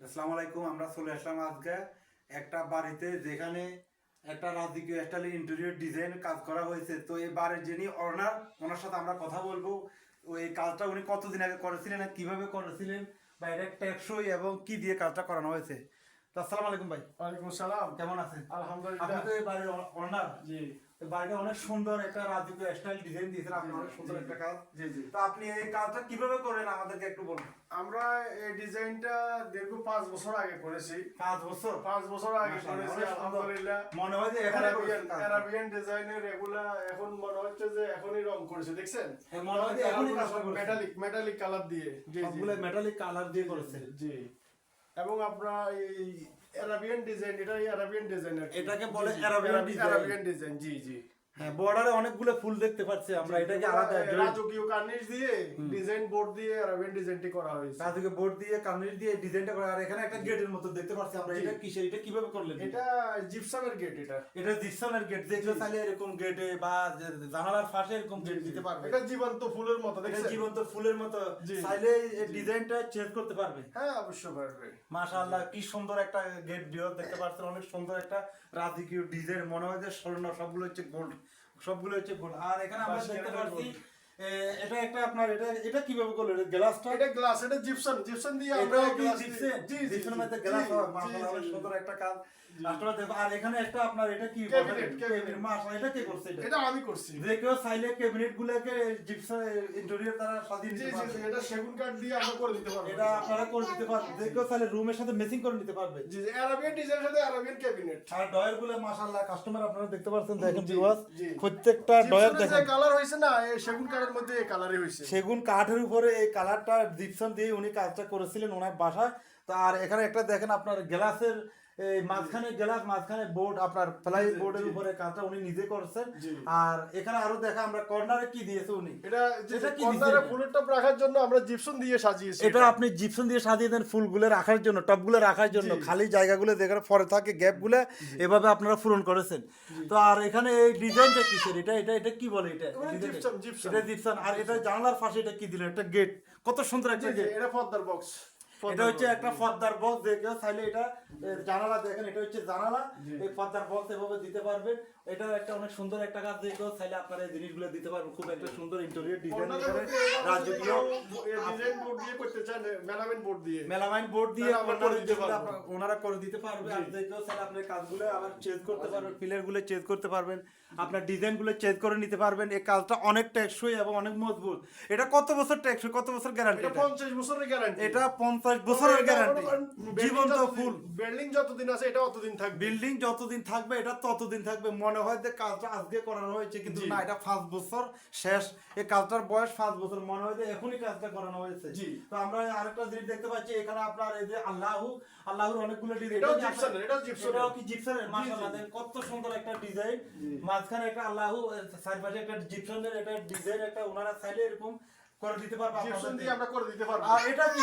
আসসালামু আলাইকুম, আমরা চলে আসলাম আজকে একটা বাড়িতে যেখানে একটা রাজকীয় স্টাইলের ইন্টেরিয়র ডিজাইন কাজ করা হয়েছে। তো এই বাড়ির যিনি অনার ওনার সাথে আমরা কথা বলব। ওই কাজটা উনি কতদিন আগে করেছিলেন আর কীভাবে করেছিলেন বা এটা টেকসই এবং কি দিয়ে কাজটা করানো হয়েছে? আসসালামু আলাইকুম ভাই। ওয়ালাইকুম সালাম কেমন আছেন? আপনি তো এই বাড়ির অনার জি। বাড়িটা অনেক সুন্দর একটা রাজকীয় স্টাইল ডিজাইন দিয়েছেন আপনি অনেক সুন্দর একটা কাজ। জি জি। তো আপনি এই কাজটা কীভাবে করেন আমাদেরকে একটু বলুন। আমরা এই ডিজাইনটা দীর্ঘ পাঁচ বছর আগে করেছি। পাঁচ বছর? পাঁচ বছর আগে করেছি আলহামদুলিল্লাহ। মনে হয় যে অ্যারাবিয়ান অ্যারাবিয়ান ডিজাইনের এগুলা এখন মনে হচ্ছে যে এখনই রং করেছে দেখছেন? হ্যাঁ, মনে হয় যে এখনই মেটালিক মেটালিক কালার দিয়ে। জি জি মেটালিক কালার দিয়ে করেছেন জি। এবং আপনার এই অ্যারাবিয়ান ডিজাইন এটা অ্যারাবিয়ান ডিজাইন এটাকে বলে অ্যারাবিয়ান ডিজাইন জি জি। হ্যাঁ বর্ডারে অনেকগুলো ফুল দেখতে পাচ্ছি আমরা এটাকে আলাদা রাজকীয় কার্নিশ দিয়ে ডিজাইন বোর্ড দিয়ে অ্যারাবিয়ান ডিজাইনটি করা হয়েছে। তাদেরকে বোর্ড দিয়ে কার্নিশ দিয়ে ডিজাইনটা করা আর এখানে একটা গেটের মতো দেখতে পাচ্ছি আমরা এটা কিসের এটা কীভাবে করলেন এটা জিপসামের গেট এটা। এটা জিপসানের গেট দেখলে তাহলে এরকম গেটে বা জানালার পাশে এরকম গেট দিতে পারবে। এটা জীবন্ত ফুলের মতো এটা দেখছেন? জীবন্ত ফুলের মতো। চাইলে এই ডিজাইনটা চেঞ্জ করতে পারবে? হ্যাঁ অবশ্যই পারবে। মাশাআল্লাহ কি সুন্দর একটা গেট বিয়র দেখতে পাচ্ছেন অনেক সুন্দর একটা রাজকীয় ডিজাইন মনে হয় যে স্বর্ণ সবগুলো হচ্ছে গোল্ড সবগুলো হচ্ছে গোল। আর এখানে আমরা দেখতে পাচ্ছি এটা একটা আপনার এটা এটা কীভাবে করল? এটা গ্লাসটা এটা গ্লাস এটা জিপসন জিপসন দিয়ে আমরা জি জি মধ্যে গ্লাস হয় মাশাআল্লাহ অনেক সুন্দর একটা কাজ আর এখানে একটা আপনার এটা কি। মাশাআল্লাহ এটা কে করছে এটা? এটা আমি করছি। যে কেউ চাইলে ক্যাবিনেট গুলোকে জিপসন ইন্টেরিয়র দ্বারা সাজিয়ে জি নিতে জি পারবে। জি, এটা সেগুন কাঠ দিয়ে আমরা করে দিতে পারব। এটা আপনারা করে দিতে পারবেন। যে কেউ চাইলে রুমের সাথে ম্যাচিং করে নিতে পারবে। জি জি অ্যারাবিয়ান ডিজাইনের সাথে অ্যারাবিয়ান ক্যাবিনেট আর ডয়ারগুলো মাশাআল্লাহ কাস্টমার আপনারা দেখতে পাচ্ছেন দেখেন ভিউয়ার্স প্রত্যেকটা ডয়ার দেখেন। কালার হয়েছে না সেগুন সেগুন কাঠের মধ্যে এই কালারই হয়েছে সেগুন কাঠের উপরে এই কালারটা ডিপশন দিয়ে উনি কাজটা করেছিলেন ওনার বাসায়। তো আর এখানে একটা দেখেন আপনার গ্লাসের এই মাঝখানে গ্লাস মাঝখানে বোর্ড আপনার বোর্ডের উপরে কাজটা উনি নিজে করছেন। আর এখানে আরও দেখা আমরা কর্নারে কি দিয়েছে উনি? এটা কি কর্নারে? ফুলের টপ রাখার জন্য আমরা জিপসন দিয়ে সাজিয়েছি এটা আপনি জিপসন দিয়ে সাজিয়ে দেন ফুলগুলো রাখার জন্য টপগুলো রাখার জন্য। খালি জায়গাগুলো যেখানে পরে থাকে গ্যাপগুলো এভাবে আপনারা পূরণ করেছেন। তো আর এখানে এই ডিজাইনটা কিসের? এটা এটা এটা কি বলে এটা। এটা জিপসন আর এটা জানলার পাশে এটা কি দিলেন একটা গেট কত সুন্দর একটা গেট এটা পর্দার বক্স এটা হচ্ছে একটা পর্দার বক্স যে কেউ চাইলে এটা জানালা দেখেন এটা হচ্ছে জানালা। এই পর্দার বক্স এভাবে দিতে পারবেন। এটা একটা অনেক সুন্দর একটা কাজ যে কেউ চাইলে আপনারা এই জিনিসগুলো দিতে পারবেন। খুব একটা সুন্দর ইন্টেরিয়র ডিজাইন রাজকীয় ডিজাইন বোর্ড দিয়ে করতে চান মেলামেন বোর্ড দিয়ে। মেলামাইন বোর্ড দিয়ে আমরা করে দিতে পারব। আপনারা- ওনারা করে দিতে পারবে। আর যে কেউ চাইলে আপনার কাজগুলো আবার চেঞ্জ করতে পারবেন পিলারগুলো চেঞ্জ করতে পারবেন। আপনার ডিজাইনগুলো চেঞ্জ করে নিতে পারবেন। এই কাজটা অনেক টেকসই এবং অনেক মজবুত। এটা কত বছর টেকসই? কত বছর গ্যারান্টি এটা পঞ্চাশ বছরের গ্যারান্টি এটা পঞ্চাশ বছরের গ্যারান্টি জীবন্ত ফুল। বিল্ডিং যতদিন আছে এটা অতদিন থাকবে। বিল্ডিং যতদিন থাকবে এটা ততদিন থাকবে। মনে হয় যে কাজটা আজকে করানো হয়েছে কিন্তু না এটা পাঁচ বছর শেষ। এই কাজটার বয়স পাঁচ বছর মনে হয় যে এখনই কাজটা করানো হয়েছে। তো আমরা আরেকটা জিনিস দেখতে পাচ্ছি এখানে আপনার এই যে আল্লাহু আল্লাহর অনেকগুলো ডিজাইন এটাও জিপসানের, এটাও কি জিপসানের মাশাআল্লাহ কত সুন্দর একটা ডিজাইন মাঝখানে একটা আল্লাহু চারপাশে একটা জিপসানের একটা ডিজাইন একটা ওনারা চাইলে এরকম করে দিতে পারবে জিপসন দিয়ে আমরা করে দিতে পারব। আর এটা কি